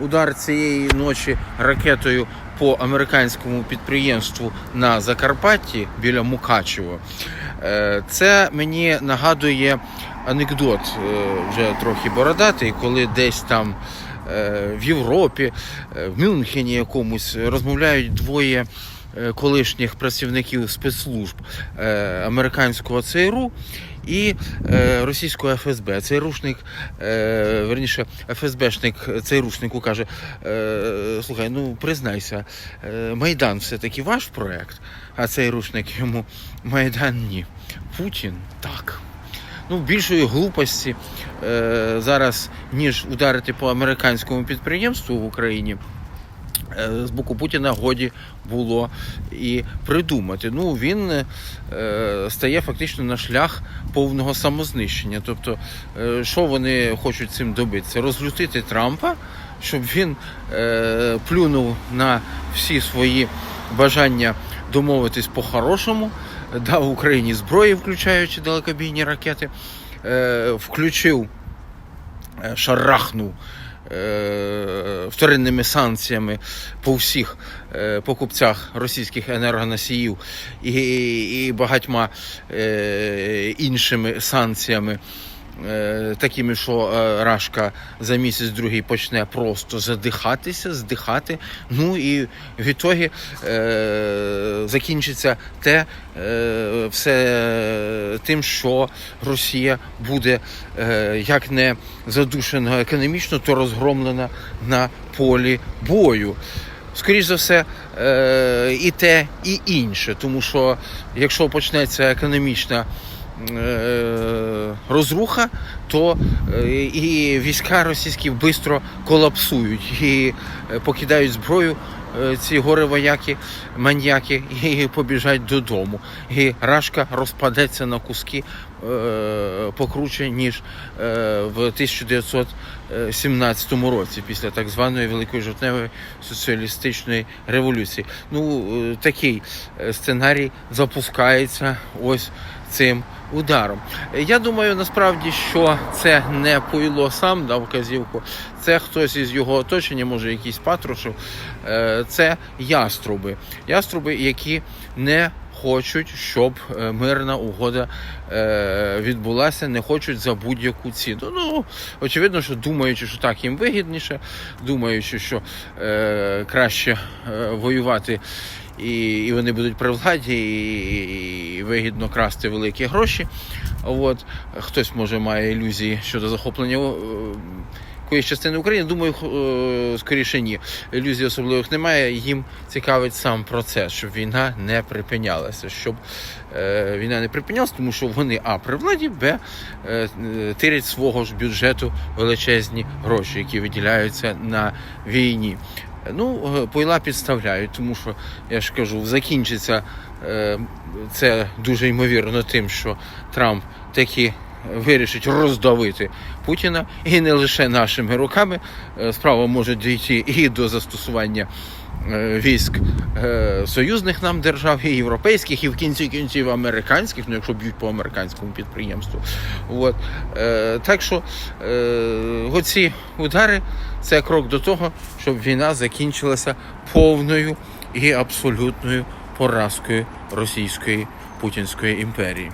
удар цієї ночі ракетою по американському підприємству на Закарпатті біля Мукачево. Е, Це мені нагадує анекдот е, вже трохи бородатий, коли десь там е, в Європі, в Мюнхені якомусь розмовляють двоє колишніх працівників спецслужб е, американського ЦРУ і е, російського ФСБ. Цей рушник, е, верніше, ФСБшник цей рушнику каже: е, слухай, ну признайся, е, Майдан все-таки ваш проект, а цей рушник йому Майдан ні. Путін так. Ну, більшої глупості е, зараз, ніж ударити по американському підприємству в Україні. Е, З боку Путіна годі було і придумати. Ну він е, стає фактично на шлях повного самознищення. Тобто, е, що вони хочуть цим добитися? Розлютити Трампа, щоб він плюнув на всі свої бажання домовитись по-хорошому, дав Україні зброї, включаючи далекобійні ракети, включив, шарахнув вторинними санкціями по всіх е, покупцях російських енергоносіїв і, і багатьма е, іншими санкціями. е, Такими, що е, Рашка за місяць другий почне просто задихатися, здихати. Ну і в ітогі е, закінчиться те е, все тим, що Росія буде е, як не задушена економічно, то розгромлена на полі бою. Скоріше за все, е, і те, і інше, тому що якщо почнеться економічна е, розруха, то е, і війська російські швидко колапсують і е, покидають зброю е, ці горе вояки, маньяки і побіжать додому. І рашка розпадеться на куски покруче, ніж в 1917 році, після так званої Великої жовтневої соціалістичної революції. Ну, такий сценарій запускається ось цим ударом. Я думаю, насправді, що це не Пуйло сам дав вказівку, це хтось із його оточення, може якийсь Патрушев, е, це яструби. Яструби, які не хочуть, щоб е, мирна угода е, відбулася, не хочуть за будь-яку ціну. Ну, очевидно, що думаючи, що так їм вигідніше, думаючи, що краще воювати. І, і вони будуть при владі, і, і вигідно красти великі гроші. От хтось може має ілюзії щодо захоплення е, якоїсь частини України. Думаю, е, скоріше ні. Ілюзій особливих немає. Їм цікавить сам процес, щоб війна не припинялася, щоб е, війна не припинялася, тому що вони а при владі, б тирять свого ж бюджету величезні гроші, які виділяються на війні. Ну, е, пойла підставляють, тому що я ж кажу, закінчиться е, це дуже ймовірно тим, що Трамп таки вирішить роздавити Путіна і не лише нашими руками. Е, Справа може дійти і до застосування е, військ е, союзних нам держав, і європейських, і в кінці кінців американських, ну якщо б'ють по американському підприємству. От. Так що оці удари це крок до того, щоб війна закінчилася повною і абсолютною поразкою Російської Путінської імперії.